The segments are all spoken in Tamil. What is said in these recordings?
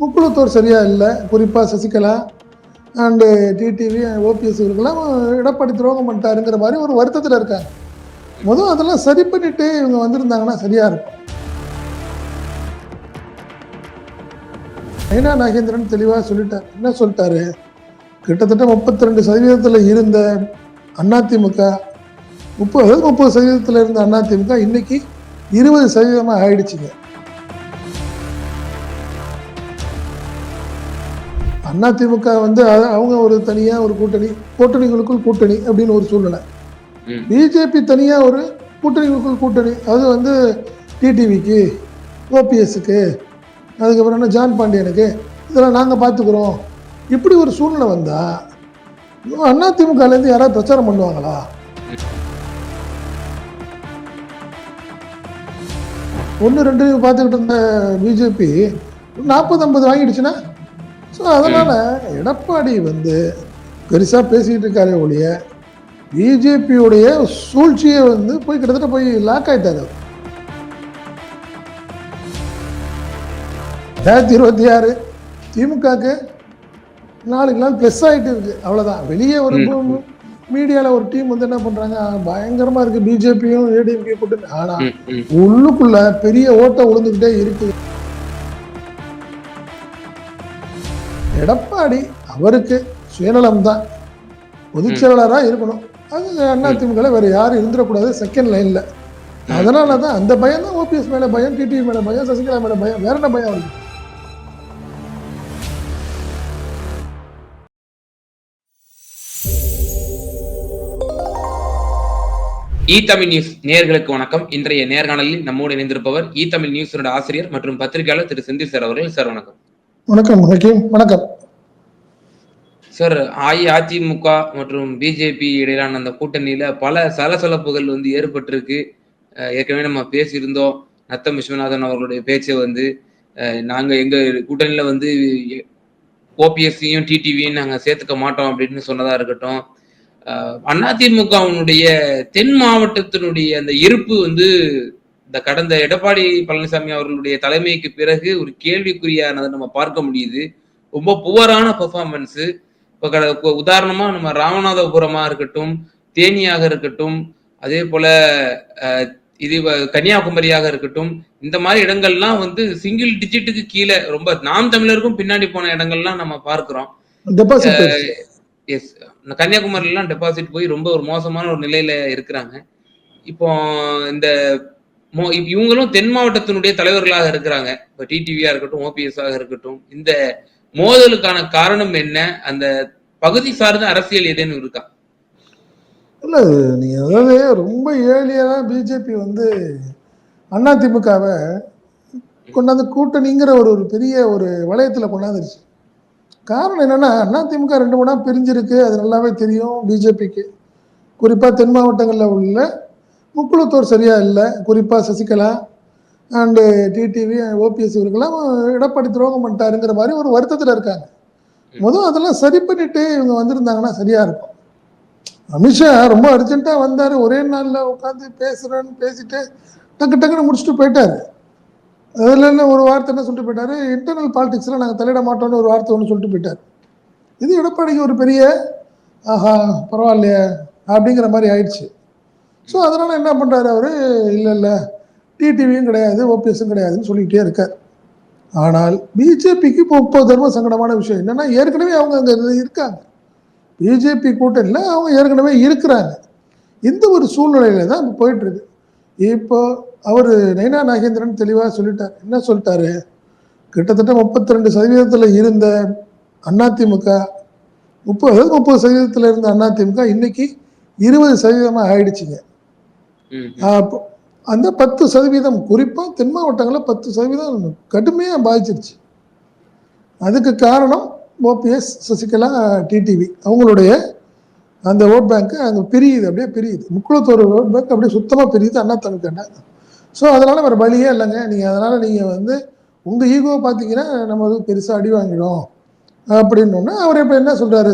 முக்குளத்தூர் சரியாக இல்லை. குறிப்பாக சசிகலா அண்டு டிடிவி ஓபிஎஸ் இவர்கள்லாம் எடப்பாடி துரோகம் பண்ணிட்டாருங்கிற மாதிரி ஒரு வருத்தத்தில் இருக்காங்க. முதல் அதெல்லாம் சரி பண்ணிட்டு இவங்க வந்திருந்தாங்கன்னா சரியாக இருக்கும். நைனா நாகேந்திரன் தெளிவாக சொல்லிட்டார். என்ன சொல்லிட்டாரு? கிட்டத்தட்ட முப்பத்தி ரெண்டு சதவீதத்தில் இருந்த அதிமுக முப்பது முப்பது சதவீதத்தில் இருந்த அதிமுக இன்னைக்கு இருபது சதவீதமாக ஆயிடுச்சுங்க. அதிமுக வந்து அ- அவங்க ஒரு தனியாக ஒரு கூட்டணி கூட்டணிகளுக்குள் கூட்டணி அப்படின்னு ஒரு சூழ்நிலை. பிஜேபி தனியாக ஒரு கூட்டணிகளுக்குள் கூட்டணி. அது வந்து டிடிவிக்கு ஓபிஎஸ்க்கு அதுக்கப்புறம் என்ன ஜான் பாண்டியனுக்கு இதெல்லாம் நாங்கள் பார்த்துக்குறோம். இப்படி ஒரு சூழ்நிலை வந்தால் அதிமுகலேருந்து யாராவது பிரச்சாரம் பண்ணுவாங்களா? ஒன்று ரெண்டு பார்த்துக்கிட்டு இருந்த பிஜேபி நாற்பது ஐம்பது வாங்கிடுச்சுன்னா ஸோ அதனால் எடப்பாடி வந்து பெருசாக பேசிக்கிட்டு இருக்காரே ஒழிய பிஜேபியுடைய சூழ்ச்சியை வந்து போய் கிட்டத்தட்ட போய் லாக் ஆயிட்டாரு அவர். ரெண்டாயிரத்தி இருபத்தி ஆறு திமுகக்கு நாளுக்கு நாள் ப்ளஸ் ஆகிட்டு இருக்கு. அவ்வளோதான் வெளியே ஒரு மீடியாவில் ஒரு டீம் வந்து என்ன பண்ணுறாங்க பயங்கரமாக இருக்குது பிஜேபியும் ஏடிஎம்கே கூட்டணி ஆனால். உள்ளுக்குள்ள பெரிய ஓட்டம் விழுந்துக்கிட்டே இருக்கு. எடப்பாடி அவருக்கு சுயநலம் தான் பொதுச் செயலாளராக இருக்கணும். அது அதிமுக வேற யாரும் இருந்துடக்கூடாது செகண்ட் லைன்ல அதனால தான் அந்த பயம் தான் ஓபிஎஸ் மேல பயம் டிடிவி மேல பயம் சசிகலா மேல பயம் வேற என்ன பயம் அவருக்கு இ தமிழ் நியூஸ் நேர்களுக்கு வணக்கம். இன்றைய நேர்காணலில் நம்மோடு இணைந்திருப்பவர் இ தமிழ் நியூஸோட ஆசிரியர் மற்றும் பத்திரிகையாளர் திரு செந்தில் சார் அவர்கள். சார் வணக்கம். வணக்கம் ஹக்கீம் வணக்கம். சார் அஇஅதிமுக மற்றும் பிஜேபி இடையிலான அந்த கூட்டணியில பல சலசலப்புகள் வந்து ஏற்பட்டிருக்கு. ஏற்கனவே நம்ம பேசியிருந்தோம். நத்தம் விஸ்வநாதன் அவர்களுடைய பேச்சை வந்து நாங்க எங்க கூட்டணியில வந்து ஓபிஎஸ்சியும் டிடிவியும் நாங்க சேர்த்துக்க மாட்டோம் அப்படின்னு சொன்னதா இருக்கட்டும். அஹ் அதிமுகவினுடைய தென் மாவட்டத்தினுடைய அந்த இருப்பு வந்து இந்த கடந்த எடப்பாடி பழனிசாமி அவர்களுடைய தலைமைக்கு பிறகு ஒரு கேள்விக்குறியானதை நம்ம பார்க்க முடியுது. ரொம்ப புவரான பெர்ஃபார்மன்ஸ் இப்போ உதாரணமா நம்ம ராமநாதபுரமா இருக்கட்டும் தேனியாக இருக்கட்டும் அதே போல இது கன்னியாகுமரியாக இருக்கட்டும் இந்த மாதிரி இடங்கள்லாம் வந்து சிங்கிள் டிஜிட்டுக்கு கீழே ரொம்ப நாம் தமிழருக்கும் பின்னாடி போன இடங்கள்லாம் நம்ம பார்க்கிறோம். எஸ் கன்னியாகுமரிலாம் டெபாசிட் போய் ரொம்ப ஒரு மோசமான ஒரு நிலையில இருக்கிறாங்க. இப்போ இந்த இவங்களும் தென் மாவட்டத்தினுடைய தலைவர்களாக இருக்கிறாங்க. இப்போ டிடிவியா இருக்கட்டும் ஓபிஎஸ் ஆக இருக்கட்டும் இந்த மோதலுக்கான காரணம் என்ன? அந்த பகுதி சார்ந்த அரசியல் ஏதேனும் இருக்கா? இல்லை நீ அதாவது ரொம்ப ஏழியாக பிஜேபி வந்து அதிமுகவை கொண்டாந்து கூட்டணிங்கிற ஒரு ஒரு பெரிய ஒரு வளையத்தில் கொண்டாந்துருச்சு. காரணம் என்னன்னா அதிமுக ரெண்டு மூணா பிரிஞ்சிருக்கு. அது நல்லாவே தெரியும் பிஜேபிக்கு குறிப்பாக தென் மாவட்டங்களில் உள்ள முக்குளத்தூர் சரியாக இல்லை. குறிப்பாக சசிகலா அண்டு டிடிவி ஓபிஎஸ் இவருக்கெல்லாம் எடப்பாடி துரோகம் பண்ணிட்டாருங்கிற மாதிரி ஒரு வருத்தத்தில் இருக்காங்க. முதல் அதெல்லாம் சரி பண்ணிட்டு இவங்க வந்திருந்தாங்கன்னா சரியாக இருக்கும். அமித்ஷா ரொம்ப அர்ஜென்ட்டாக வந்தார். ஒரே நாளில் உட்காந்து பேசுகிறேன்னு பேசிட்டு டக்கு டக்குன்னு முடிச்சுட்டு போயிட்டார். அதில் என்ன ஒரு வார்த்தை என்ன சொல்லிட்டு போயிட்டார்? இன்டர்னல் பாலிடிக்ஸில் நாங்கள் தலையிட மாட்டோம்னு ஒரு வார்த்தை ஒன்று சொல்லிட்டு போயிட்டார். இது எடப்பாடிக்கு ஒரு பெரிய ஆஹா பரவாயில்லையே அப்படிங்கிற மாதிரி ஆயிடுச்சு. ஸோ அதனால் என்ன பண்ணுறாரு அவர்? இல்லை இல்லை. டிடிவியும் கிடையாது ஓபிஎஸும் கிடையாதுன்னு சொல்லிக்கிட்டே இருக்கார். ஆனால் பிஜேபிக்கு இப்போ இப்போ தர்ம சங்கடமான விஷயம் என்னென்னா ஏற்கனவே அவங்க அங்கே இருக்காங்க. பிஜேபி கூட்டணியில் அவங்க ஏற்கனவே இருக்கிறாங்க. இந்த ஒரு சூழ்நிலையில தான் இப்போ போயிட்டுருக்கு. இப்போ அவர் நைனா நாகேந்திரன் தெளிவாக சொல்லிட்டார். என்ன சொல்லிட்டாரு? கிட்டத்தட்ட முப்பத்தி ரெண்டு சதவீதத்தில் இருந்த அதிமுக முப்பது முப்பது சதவீதத்தில் இருந்த அதிமுக இன்னைக்கு இருபது சதவீதமாக ஆயிடுச்சுங்க. அந்த பத்து சதவீதம் குறிப்பாக தென் மாவட்டங்களில் பத்து சதவீதம் கடுமையாக பாதிச்சிருச்சு. அதுக்கு காரணம் ஓபிஎஸ் சசிகலா டிடிவி அவங்களுடைய அந்த ஓட் பேங்க்கு அங்கே பிரியுது அப்படியே பிரியுது. முக்குளத்தூர் ஓட் பேங்க் அப்படியே சுத்தமாக பிரியுது அண்ணா தனக்கண்ண ஸோ அதனால் வேறு வழியே இல்லைங்க. நீங்கள் அதனால் நீங்கள் வந்து உங்கள் ஈகோவை பார்த்தீங்கன்னா நம்ம வந்து பெருசாக அடி வாங்கிடும் அப்படின்னோடனே அவர் இப்போ என்ன சொல்கிறாரு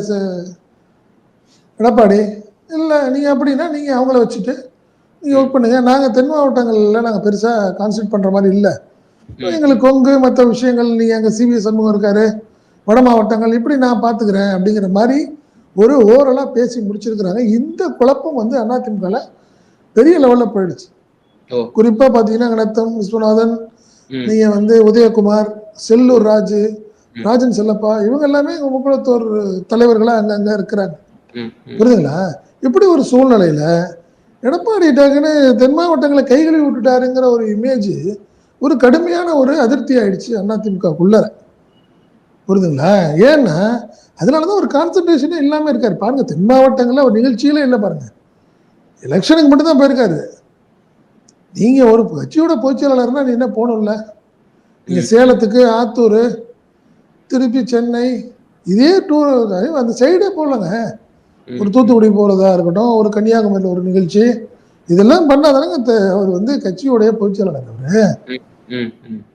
எடப்பாடி? இல்லை நீங்கள் அப்படின்னா நீங்கள் அவங்கள வச்சுட்டு ஒர்க் பண்ணுங்க. நாங்கள் தென் மாவட்டங்களில் நாங்கள் பெருசாக கான்சன்ட்ரேட் பண்ணுற மாதிரி இல்லை. எங்களுக்கு கொங்கு மற்ற விஷயங்கள் நீங்க அங்க சிவி சண்முகம் இருக்காரு வட மாவட்டங்கள் இப்படி நான் பாத்துக்கிறேன் அப்படிங்கிற மாதிரி ஒரு ஓரலா பேசி முடிச்சிருக்கிறாங்க. இந்த குழப்பம் வந்து அதிமுகல பெரிய லெவல்ல போயிடுச்சு. ஓ. குறிப்பா பாத்தீங்கன்னா நத்தம் விஸ்வநாதன் ம். நீங்க வந்து உதயகுமார் செல்லூர் ராஜு ராஜன் செல்லப்பா இவங்க எல்லாமே முக்குளத்தோர் தலைவர்களா அங்கங்க இருக்கிறாங்க. புரியுதுங்களா? இப்படி ஒரு சூழ்நிலையில எடப்பாடி டக்குன்னு தென் மாவட்டங்களை கைகழுவி விட்டுட்டாருங்கிற ஒரு இமேஜ் ஒரு கடுமையான ஒரு அதிருப்தி ஆயிடுச்சு அதிமுகக்குள்ள புரியுதுங்களா ஏன்னா அதனாலதான் ஒரு கான்சன்ட்ரேஷனே இல்லாம இருக்காரு. பாருங்க தென் மாவட்டங்கள்ல ஒரு நிகழ்ச்சியிலே இல்லை பாருங்க. எலெக்ஷனுக்கு மட்டும் தான் போயிருக்காரு. நீங்க ஒரு கட்சியோட பொதுச்செயலாளர்னா நீ என்ன போகணும்ல? நீங்க சேலத்துக்கு ஆத்தூர் திருப்பி சென்னை இதே டூர் அந்த சைடே போகலங்க. ஒரு தூத்துக்குடி போகிறதா இருக்கட்டும் ஒரு கன்னியாகுமரியில் ஒரு நிகழ்ச்சி இதெல்லாம் பண்ணாதானங்க அவர் வந்து கட்சியோடைய பொதுச்செயலாளர் அவரு.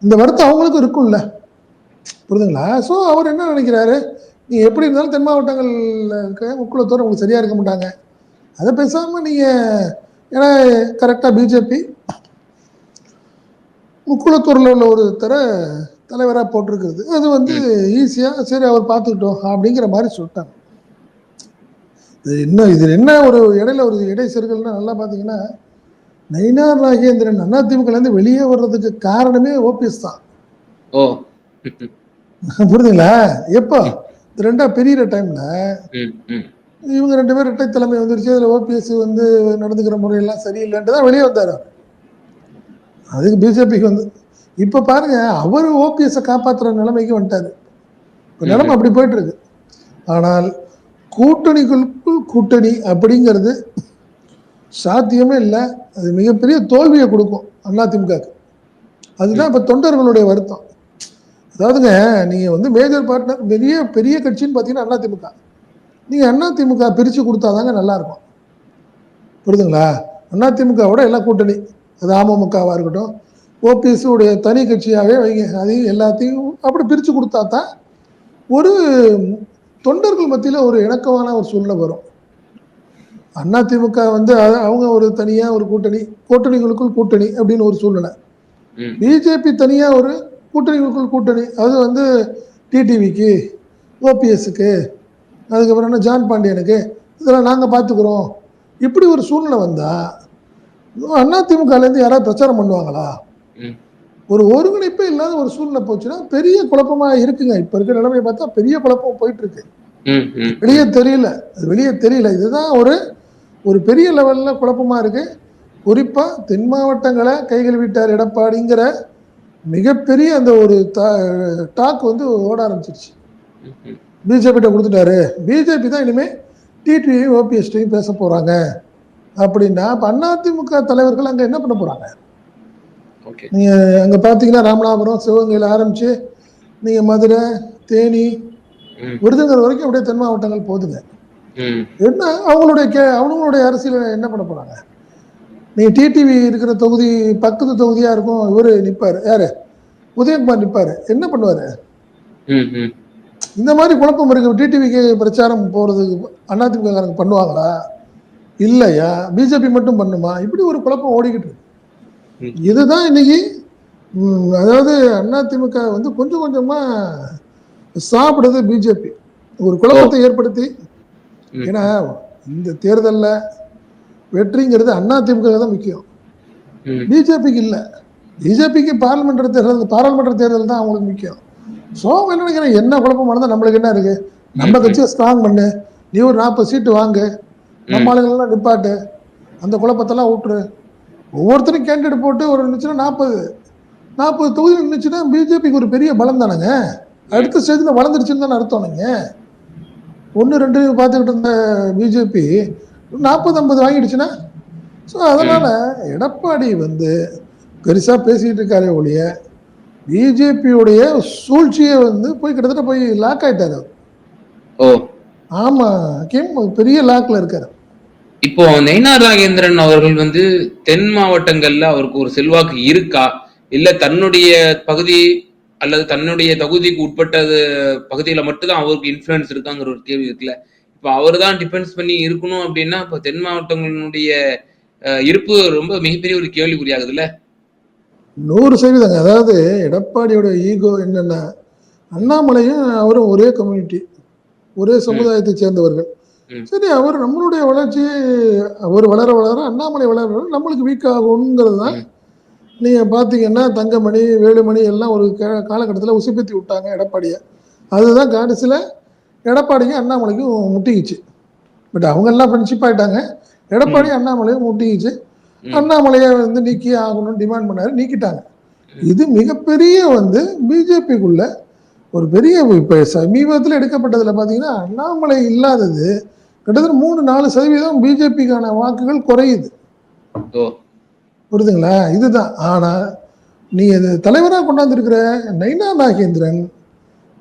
இந்த வருத்தம் அவங்களுக்கும் இருக்கும்ல. புரியுதுங்களா? ஸோ அவர் என்ன நினைக்கிறாரு? நீ எப்படி இருந்தாலும் தென் மாவட்டங்கள்ல இருக்க முக்குளத்தோர் உங்களுக்கு சரியா இருக்க மாட்டாங்க. அதை பேசாம நீங்க ஏன்னா கரெக்டாக பிஜேபி முக்குளத்தூரில் உள்ள ஒரு தர தலைவராக போட்டிருக்கிறது. அது வந்து ஈஸியாக சரி அவர் பார்த்துக்கிட்டோம் அப்படிங்கிற மாதிரி சொல்லிட்டாங்க. இது இன்னும் இது என்ன ஒரு இடையில ஒரு இடை செருகல்னா நல்லா பார்த்தீங்கன்னா நயினார் நாகேந்திரன் அதிமுகலேருந்து வெளியே வர்றதுக்கு காரணமே ஓபிஎஸ் தான். ஓ. புரியுதுங்களா? எப்போ? ரெண்டா பெரிய டைம்ல இவங்க ரெண்டு பேரும் இரட்டை தலைமை வந்துருச்சு. அதில் ஓபிஎஸ் வந்து நடந்துக்கிற முறையெல்லாம் சரியில்லைன்ட்டு தான் வெளியே வந்தார். அதுக்கு பிஜேபிக்கு வந்து இப்போ பாருங்க அவர் ஓபிஎஸ்ஸை காப்பாற்றுற நிலைமைக்கு வந்துட்டாரு. இப்போ நிலைமை அப்படி போயிட்டு இருக்கு. ஆனால் கூட்டணிக்குள் கூட்டணி அப்படிங்கிறது சாத்தியமே இல்லை. அது மிகப்பெரிய தோல்வியை கொடுக்கும் அதிமுகவுக்கு. அதுதான் இப்போ தொண்டர்களுடைய வருத்தம். அதாவதுங்க நீங்கள் வந்து மேஜர் பார்ட்னர் பெரிய பெரிய கட்சின்னு பார்த்தீங்கன்னா அதிமுக. நீங்கள் அதிமுக பிரித்து கொடுத்தாதாங்க நல்லாயிருக்கும் புரியுதுங்களா? அதிமுகவோட எல்லாம் கூட்டணி. அது அமமுகவாக இருக்கட்டும் ஓபிஎஸ்ஸுடைய தனி கட்சியாகவே வைங்க. அதையும் எல்லாத்தையும் அப்படி பிரித்து கொடுத்தா தான் ஒரு தொண்டர்கள் மத்தியில் ஒரு இணக்கமான ஒரு சூழ்நிலை வரும். அதிமுக வந்து அ- அவங்க ஒரு தனியாக ஒரு கூட்டணி கூட்டணிகளுக்குள் கூட்டணி அப்படின்னு ஒரு சூழ்நிலை. பிஜேபி தனியாக ஒரு கூட்டணிகளுக்குள் கூட்டணி. அது வந்து டிடிவிக்கு ஓபிஎஸ்க்கு அதுக்கப்புறம் என்ன ஜான் பாண்டியனுக்கு இதெல்லாம் நாங்கள் பார்த்துக்குறோம் இப்படி ஒரு சூழ்நிலை வந்தால் அதிமுகலேருந்து யாராவது பிரச்சாரம் பண்ணுவாங்களா? ஒரு ஒருங்கிணைப்பே இல்லாத ஒரு சூழ்நிலை போச்சுன்னா பெரிய குழப்பமா இருக்குங்க. இப்போ இருக்கிற நிலைமையை பார்த்தா பெரிய குழப்பம் போயிட்டு இருக்கு வெளியே தெரியல. அது வெளியே தெரியல. இதுதான் ஒரு ஒரு பெரிய லெவல்ல குழப்பமா இருக்கு. குறிப்பா தென் மாவட்டங்களை கைகள் விட்டார் எடப்பாடிங்கிற மிகப்பெரிய அந்த ஒரு டாக் வந்து ஓட ஆரம்பிச்சிருச்சு. பிஜேபிட்ட கொடுத்துட்டாரு. பிஜேபி தான் இனிமே டிடிவி ஓபிஎஸ்டையும் பேச போறாங்க. அப்படின்னா அப்ப அதிமுக தலைவர்கள் அங்க என்ன பண்ண போறாங்க? நீங்க அங்க பாத்தீங்கன்னா ராமநாதபுரம் சிவகங்கையில ஆரம்பிச்சு நீங்க மதுரை தேனி விருதுநகர் வரைக்கும் அப்படியே தென் மாவட்டங்கள் போகுதுங்க ம். என்ன அவங்களுடைய கே அவங்களுடைய அரசியல் என்ன பண்ண போறாங்க? நீ டிடிவி இருக்கிற தொகுதி பக்கத்து தொகுதியா இருக்கும் இவரு நிப்பாரு. யாரு? உதயகுமார் நிப்பாரு. என்ன பண்ணுவாரு? இந்த மாதிரி குழப்பம் இருக்கு. டிடிவிக்கு பிரச்சாரம் போறதுக்கு அதிமுக பண்ணுவாங்களா? இல்லையா? பிஜேபி மட்டும் பண்ணுமா? இப்படி ஒரு குழப்பம் ஓடிக்கிட்டு இருக்கு. இதுதான் இன்னைக்கு அதாவது அதிமுக வந்து கொஞ்சம் கொஞ்சமா சாப்பிடுது பிஜேபி ஒரு குழப்பத்தை ஏற்படுத்தி. ஏன்னா இந்த தேர்தல்ல வெற்றிங்கிறது அதிமுக தான் முக்கியம். பிஜேபிக்கு இல்லை. பிஜேபிக்கு பார்லிமெண்ட் தேர்தல் பாராளுமன்ற தேர்தல் தான் அவங்களுக்கு முக்கியம். ஸோ என்ன நினைக்கிறேன் என்ன குழப்பம் நம்மளுக்கு என்ன இருக்கு? நம்ம. கட்சியை ஸ்ட்ராங் பண்ணு. நீ ஒரு நாற்பது சீட்டு வாங்கு. நம்ம ஆளுங்களெல்லாம் நிப்பாட்டு. அந்த குழப்பத்தெல்லாம் விட்டுரு ஒவ்வொருத்தரும் கேண்டிடேட் போட்டு ஒரு நின்றுச்சுன்னா நாற்பது நாற்பது தொகுதி நின்றுச்சுன்னா பிஜேபிக்கு ஒரு பெரிய பலம் தானேங்க. அடுத்த ஸ்டேஜில் வளர்ந்துருச்சுன்னு தானே அர்த்தம் ஒன்று ரெண்டு பார்த்துக்கிட்டு இருந்த பிஜேபி நாற்பது ஐம்பது வாங்கிடுச்சுன்னா? ஸோ அதனால எடப்பாடி வந்து பெருசா பேசிட்டு இருக்காரே ஒழிய பிஜேபியுடைய சூழ்ச்சியை வந்து போய் கிட்டத்தட்ட போய் லாக் ஆயிட்டாரு ஆமா கிம் பெரிய லாக்ல இருக்காரு. இப்போ நயினார் நாகேந்திரன் அவர்கள் வந்து தென் மாவட்டங்கள்ல அவருக்கு ஒரு செல்வாக்கு இருக்கா? இல்ல தன்னுடைய பகுதி அல்லது தன்னுடைய தொகுதிக்கு உட்பட்டது பகுதியில மட்டும்தான் அவருக்கு இன்ஃபுளுன்ஸ் இருக்காங்கிற ஒரு கேள்வி இருக்குல்ல? இப்போ அவர் தான் டிபெண்ட்ஸ் பண்ணி இருக்கணும் அப்படின்னா இப்போ தென் மாவட்டங்களுடைய இருப்பு ரொம்ப மிகப்பெரிய ஒரு கேள்விக்குறியாகுதுல்ல? நூறு சதவீதங்க. அதாவது எடப்பாடியோட ஈகோ என்னன்னா அண்ணாமலையும் அவரும் ஒரே கம்யூனிட்டி ஒரே சமுதாயத்தை சேர்ந்தவர்கள். சரி அவர் நம்மளுடைய வளர்ச்சி அவர் வளர வளர அண்ணாமலை வளர நம்மளுக்கு வீக் ஆகுங்கிறது தான். ம். நீங்க பாத்தீங்கன்னா தங்கமணி வேலுமணி எல்லாம் ஒரு காலகட்டத்தில் உசுப்பேத்தி விட்டாங்க எடப்பாடியை. அதுதான் கடைசியில் எடப்பாடிக்கும் அண்ணாமலைக்கும் முட்டிக்கிச்சு. பட் அவங்க எல்லாம் ஃப்ரெண்ட்ஷிப் ஆயிட்டாங்க. எடப்பாடி அண்ணாமலையும் முட்டிக்கிச்சு. அண்ணாமலையை வந்து நீக்கி ஆகணும்னு டிமாண்ட் பண்ணாரு நீக்கிட்டாங்க. இது மிகப்பெரிய வந்து பிஜேபிக்குள்ள ஒரு பெரிய இப்போ சமீபத்தில் எடுக்கப்பட்டதில் பார்த்தீங்கன்னா அண்ணாமலை இல்லாதது கிட்டத்தட்ட மூணு நாலு சதவீதம் பிஜேபிக்கான வாக்குகள் குறையுது. புரியுதுங்களா? இதுதான். ஆனால் நீ இது தலைவராக கொண்டாந்துருக்கிற நைனா நாகேந்திரன்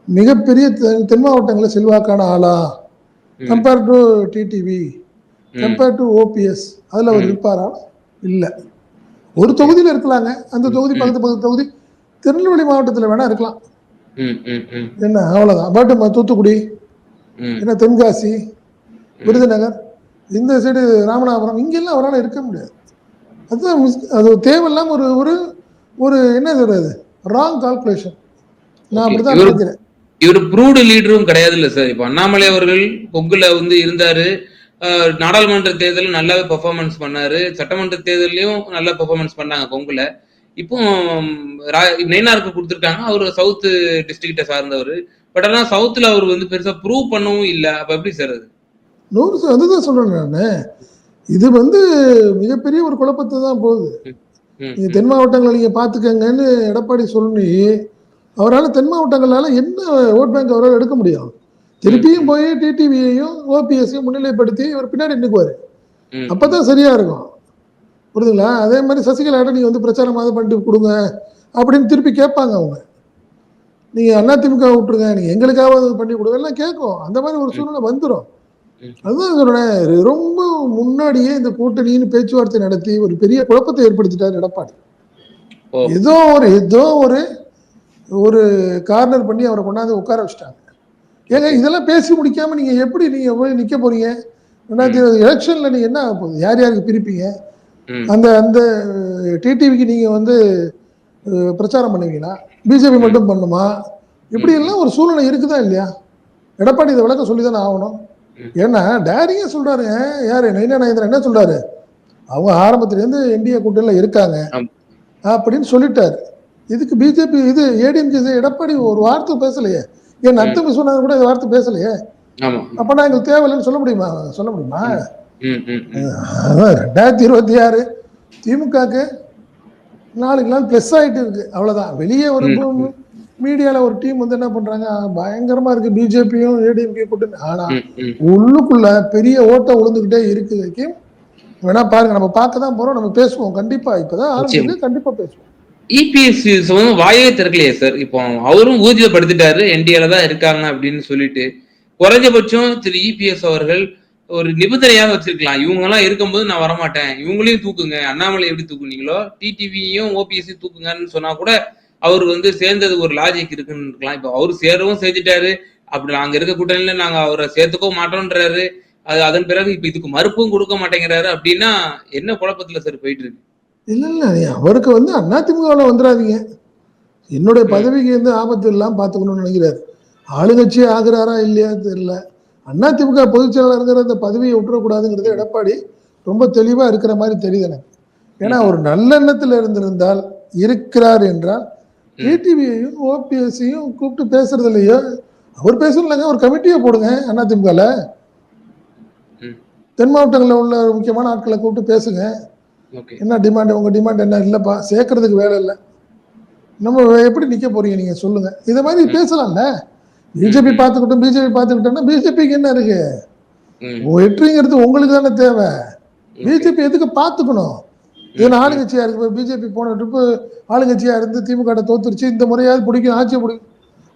மிகப்பெரிய தென் மாவட்டங்களில் செல்வாக்கான ஆளா. Compare to TTV. Compare to OPS அதில் அவர். இருப்பாரா? இல்லை. ஒரு தொகுதியில் இருக்கலாங்க. அந்த தொகுதி. பக்கத்து பக்கத்து தொகுதி திருநெல்வேலி மாவட்டத்தில் வேணா இருக்கலாம். என்ன? அவ்வளோதான் பட் தூத்துக்குடி என்ன தென்காசி விருதுநகர். இந்த சைடு ராமநாதபுரம். இங்கெல்லாம் அவரால் இருக்க முடியாது. அதுதான் மிஸ்- அது தேவையில்லாம ஒரு ஒரு ஒரு என்ன சொல்றது? ராங் கால்குலேஷன் நான். அப்படிதான் நினைக்கிறேன். இவர் ப்ரூவ்டு லீடரும் கிடையாது இல்ல சார். இப்போ அண்ணாமலை அவர்கள் கொங்குல வந்து இருந்தாரு. நாடாளுமன்ற தேர்தலில் நல்லாவே பெர்ஃபார்மன்ஸ் பண்ணாரு. சட்டமன்ற தேர்தலையும் நல்ல பெர்ஃபார்மன்ஸ் பண்ணாங்க கொங்குல இப்போ நெய்னாருக்கு கொடுத்துருக்காங்க. அவர் சவுத் டிஸ்ட்ரிக்ட சார்ந்தவர். பட் ஆனா சவுத்துல அவர் வந்து பெருசா ப்ரூவ் பண்ணவும் இல்ல. அப்ப எப்படி சார் அது? நூறு அதுதான் சொல்றேன் நான். இது வந்து மிகப்பெரிய ஒரு குழப்பத்தை தான் போகுது. நீங்க தென் மாவட்டங்களை நீங்க பாத்துக்கங்கன்னு எடப்பாடி சொல்லி அவரால் தென் மாவட்டங்களால என்ன ஓட் பேங்க் அவரால் எடுக்க முடியும்? திருப்பியும் போய் டிடிவியையும் ஓபிஎஸ்ஸையும் முன்னிலைப்படுத்தி இவர் பின்னாடி நிற்குவார் அப்பதான் சரியா இருக்கும். புரியுதுங்களா? அதே மாதிரி சசிகலாட்ட நீங்க வந்து பிரச்சாரம் அது பண்ணிட்டு கொடுங்க அப்படின்னு திருப்பி கேட்பாங்க அவங்க. நீங்க அதிமுக விட்டுருங்க நீங்க எங்களுக்காவது பண்ணி கொடுங்க எல்லாம் கேட்கும். அந்த மாதிரி ஒரு சூழ்நிலை வந்துடும். அதுதான் சொல்றேன் ரொம்ப முன்னாடியே இந்த கூட்டணின்னு பேச்சுவார்த்தை நடத்தி ஒரு பெரிய குழப்பத்தை ஏற்படுத்திட்டார் எடப்பாடி. ஏதோ ஒரு ஏதோ ஒரு ஒரு கார்னர் பண்ணி அவரை கொண்டாந்து உட்கார வச்சுட்டாங்க. ஏங்க இதெல்லாம் பேசி முடிக்காம நீங்க எப்படி நீங்க போய் நிக்க போறீங்க? ரெண்டாயிரத்தி இருபது எலெக்ஷன்ல நீங்க என்ன போகுது யார் யாருக்கு பிரிப்பீங்க? அந்த அந்த டிடிவிக்கு நீங்க வந்து பிரச்சாரம் பண்ணுவீங்களா? பிஜேபி மட்டும் பண்ணுமா? இப்படி எல்லாம் ஒரு சூழ்நிலை இருக்குதா இல்லையா? எடப்பாடி இதை விளக்க சொல்லி தானே ஆகணும். ஏன்னா டேரியா சொல்றாரு? யாரு? நைனா நாயந்திரன் என்ன சொல்றாரு? அவங்க ஆரம்பத்துல இருந்து என்டிஏ கூட்டணியில் இருக்காங்க. அப்படின்னு சொல்லிட்டாரு. இதுக்கு பிஜேபி இது ஏடிஎம்கே எடப்பாடி ஒரு வார்த்தை பேசலையே. என் அர்த்தம் விஸ்வநாதன் கூட வார்த்தை பேசலையே. ஆமா. அப்பனா எங்களுக்கு தேவையில்லைன்னு சொல்ல முடியுமா? சொல்ல முடியுமா? ரெண்டாயிரத்தி இருபத்தி ஆறு திமுகக்கு நாளுக்கு நாள் ப்ளஸ் ஆயிட்டு இருக்கு. அவ்வளவுதான். வெளியே ஒரு ம், மீடியால ஒரு டீம் வந்து என்ன பண்றாங்க? பயங்கரமா இருக்கு. பிஜேபியும் ஏடிஎம்கே கூட்டணி. ஆனா ம், ம். உள்ளுக்குள்ள பெரிய ஓட்டம் விழுந்துகிட்டே இருக்கு வைக்கும் வேணா பாருங்க. நம்ம பார்க்க தான் போறோம். நம்ம பேசுவோம். கண்டிப்பா. இப்பதான் ஆரம்பிச்சிருக்கு கண்டிப்பா பேசுவோம். இபிஎஸ் வந்து வாயே திறக்கலையே சார் இப்போ அவரும் ஊதியப்படுத்திட்டாரு. என்டிஏல தான் இருக்காங்க அப்படின்னு சொல்லிட்டு. குறைஞ்சபட்சம் திரு இபிஎஸ் அவர்கள் ஒரு நிபந்தனையாக வச்சிருக்கலாம். இவங்க எல்லாம் இருக்கும்போது நான் வரமாட்டேன். இவங்களையும் தூக்குங்க. அண்ணாமலை எப்படி தூக்குனீங்களோ டிடிவியும் ஓபிஎஸ்சி தூக்குங்கன்னு சொன்னா கூட அவர் வந்து சேர்ந்தது ஒரு லாஜிக் இருக்குன்னு இருக்கலாம் இப்போ அவர் சேரவும் செஞ்சுட்டாரு அப்படி நாங்க இருக்க கூட்டணியில நாங்க அவரை சேர்த்துக்கவும் மாட்டோன்றாரு அது அதன் பிறகு இப்ப இதுக்கு மறுப்பும் கொடுக்க மாட்டேங்கிறாரு. அப்படின்னா என்ன குழப்பத்துல சார் போயிட்டு இருக்கு? இல்ல இல்ல அவருக்கு வந்து அதிமுகவில் வந்துடாதீங்க என்னுடைய. பதவிக்கு வந்து ஆபத்து இல்லாம பாத்துக்கணும்னு நினைக்கிறாரு. ஆளுங்கட்சி ஆகுறாரா இல்லையா தெரியல. அதிமுக பொதுச் செயலாளருங்கிற அந்த பதவியை விட்டுறக்கூடாதுங்கிறது எடப்பாடி ரொம்ப தெளிவா இருக்கிற மாதிரி தெரியுது எனக்கு. ஏன்னா ஒரு நல்லெண்ணத்துல இருந்திருந்தால் இருக்கிறார் என்றால். டிடிவியையும் ஓபிஎஸ்சியும் கூப்பிட்டு பேசுறது இல்லையோ? அவர் பேசலங்க ஒரு கமிட்டியை போடுங்க அதிமுகல ம். தென் மாவட்டங்களில் உள்ள முக்கியமான ஆட்களை கூப்பிட்டு பேசுங்க. என்ன டிமாண்ட் உங்க டிமாண்ட் என்ன? இல்லப்பா சேர்க்கறதுக்கு வேலை இல்லை. நம்ம எப்படி நிக்க போறீங்க நீங்க? சொல்லுங்க. இதை மாதிரி பேசலாம்ல? பிஜேபி பார்த்துக்கிட்டோம் பிஜேபி பார்த்துக்கிட்டோம்னா பிஜேபிக்கு என்ன இருக்கு? வெற்றிங்கிறது உங்களுக்கு தானே தேவை. பிஜேபி எதுக்கு பார்த்துக்கணும்? இது ஆளுங்கட்சியா இருக்கு பிஜேபி போன ட்ரிப்பு ஆளுங்கட்சியா இருந்து திமுக தோத்துருச்சு இந்த முறையாவது பிடிக்கும் ஆட்சியை பிடிக்கும்.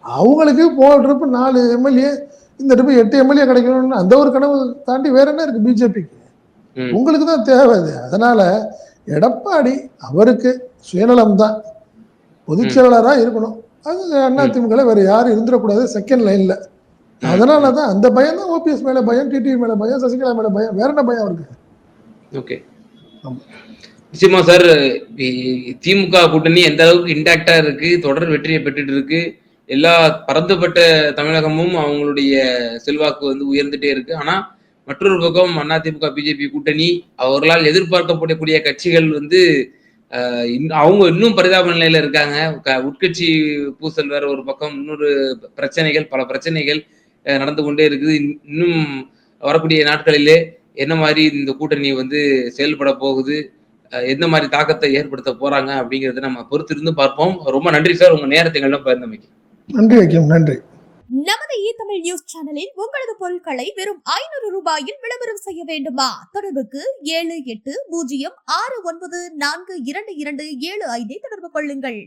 அவங்களுக்கு போன ட்ரிப்பு நாலு எம்எல்ஏ இந்த ட்ரிப்பு எட்டு எம்எல்ஏ கிடைக்கணும்னு அந்த ஒரு கனவு தாண்டி வேற என்ன இருக்கு பிஜேபிக்கு. உங்களுக்கு தான் தேவை அது. அதனால எடப்பாடி அவருக்கு சுயநலம் தான். பொதுச் செயலாளரா இருக்கணும். அது அண்ணா திமுக வேற யாரும் இருந்துடக்கூடாது செகண்ட் லைன்ல அதனால தான் அந்த பயம் தான் ஓபிஎஸ் மேல பயம் டிடிவி மேல பயம் சசிகலா மேல பயம் வேற என்ன பயம் அவருக்கு? ஓகே. ஆமா. நிச்சயமா சார் திமுக கூட்டணி எந்த அளவுக்கு இன்டாக்டா இருக்கு தொடர் வெற்றியை பெற்றுட்டு இருக்கு எல்லா பரந்துபட்ட தமிழகமும் அவங்களுடைய செல்வாக்கு வந்து உயர்ந்துட்டே இருக்கு. ஆனா மற்றொரு பக்கம் அதிமுக பிஜேபி கூட்டணி அவர்களால் எதிர்பார்க்கப்படக்கூடிய கட்சிகள் வந்து அவங்க இன்னும் பரிதாப நிலையில இருக்காங்க. க- உட்கட்சி பூசல் வேற ஒரு பக்கம் இன்னொரு பிரச்சனைகள் பல பிரச்சனைகள் நடந்து கொண்டே இருக்குது. இன்- இன்னும் வரக்கூடிய நாட்களிலே என்ன மாதிரி இந்த கூட்டணி வந்து செயல்பட போகுது? எந்த மாதிரி தாக்கத்தை ஏற்படுத்த போறாங்க அப்படிங்கறத நம்ம பொறுத்திருந்து பார்ப்போம். ரொம்ப நன்றி சார் உங்க நேரத்தை எங்களிடம் பகிர்ந்தமைக்கு. நன்றி வைக்கம் நன்றி. நமது இ தமிழ் நியூஸ் சேனலில் உங்களது பொருட்களை வெறும் ஐநூறு ரூபாயில் விளம்பரம் செய்ய வேண்டுமா? தொடர்புக்கு ஏழு எட்டு பூஜ்ஜியம் ஆறு ஒன்பது நான்கு இரண்டு இரண்டு ஏழு ஐந்தை தொடர்பு கொள்ளுங்கள்.